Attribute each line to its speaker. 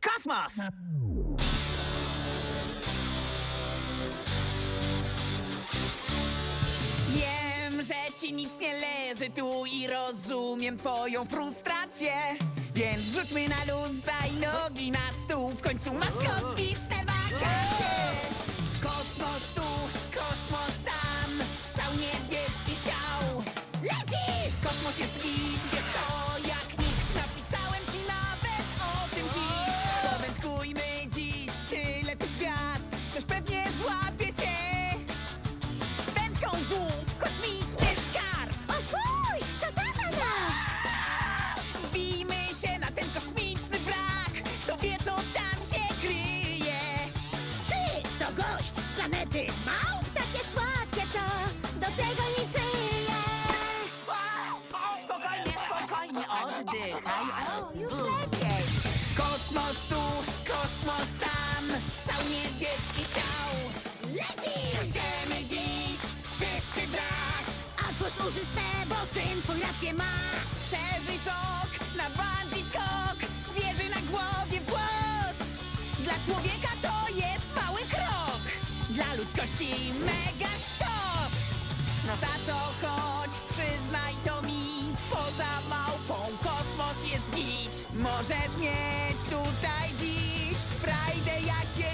Speaker 1: Kosmos! Wiem, że ci nic nie leży tu i rozumiem twoją frustrację. Więc wrzućmy na luz, daj nogi na stół, w końcu masz kosmiczne
Speaker 2: planety małp? Takie słodkie to, do tego niczyje!
Speaker 1: Spokojnie, spokojnie, oddychaj.
Speaker 2: O, już lepiej!
Speaker 1: Kosmos tu, kosmos tam, szał niebieski chciał.
Speaker 2: Lecisz!
Speaker 1: Idziemy dziś, wszyscy wraz.
Speaker 2: A twórz uży swe, bo syn twój rację ma!
Speaker 1: Przeżyj szok, na bungee skok, zjeży na głowie włos. Dla człowieka to jest dla ludzkości mega sztos. No tato, choć przyznaj to mi. Poza małpą kosmos jest git. Możesz mieć tutaj dziś frajdę jakie